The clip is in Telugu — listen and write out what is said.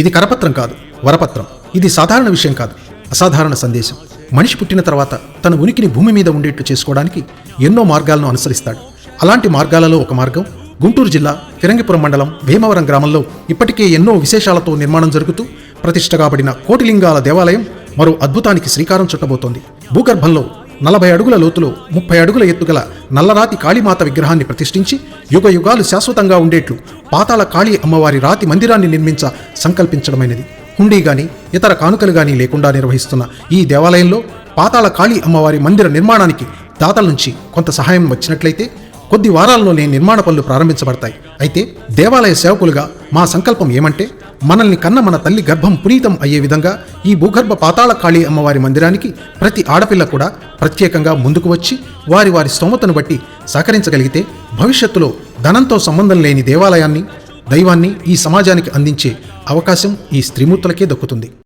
ఇది కరపత్రం కాదు వరపత్రం. ఇది సాధారణ విషయం కాదు అసాధారణ సందేశం. మనిషి పుట్టిన తర్వాత తన ఉనికిని భూమి మీద ఉండేట్లు చేసుకోవడానికి ఎన్నో మార్గాలను అనుసరిస్తాడు. అలాంటి మార్గాలలో ఒక మార్గం గుంటూరు జిల్లా ఫిరంగిపురం మండలం భీమవరం గ్రామంలో ఇప్పటికే ఎన్నో విశేషాలతో నిర్మాణం జరుగుతూ ప్రతిష్ట కాబడిన కోటిలింగాల దేవాలయం మరో అద్భుతానికి శ్రీకారం చుట్టబోతోంది. భూగర్భంలో నలభై అడుగుల లోతులో ముప్పై అడుగుల ఎత్తుగల నల్లరాతి కాళీమాత విగ్రహాన్ని ప్రతిష్ఠించి యుగ యుగాలు శాశ్వతంగా ఉండేట్లు పాతాళ కాళీ అమ్మవారి రాతి మందిరాన్ని నిర్మించ సంకల్పించడమైనది. హుండీ గాని ఇతర కానుకలు గాని లేకుండా నిర్వహిస్తున్న ఈ దేవాలయంలో పాతాళ కాళీ అమ్మవారి మందిర నిర్మాణానికి దాతల నుంచి కొంత సహాయం వచ్చినట్లయితే కొద్ది వారాల్లోనే నిర్మాణ పనులు ప్రారంభించబడతాయి. అయితే దేవాలయ సేవకులుగా మా సంకల్పం ఏమంటే మనల్ని కన్న మన తల్లి గర్భం పునీతం అయ్యే విధంగా ఈ భూగర్భ పాతాళ కాళీ అమ్మవారి మందిరానికి ప్రతి ఆడపిల్ల కూడా ప్రత్యేకంగా ముందుకు వచ్చి వారి వారి స్తోమతను బట్టి సహకరించగలిగితే భవిష్యత్తులో ధనంతో సంబంధం లేని దేవాలయాన్ని దైవాన్ని ఈ సమాజానికి అందించే అవకాశం ఈ స్త్రీమూర్తులకే దక్కుతుంది.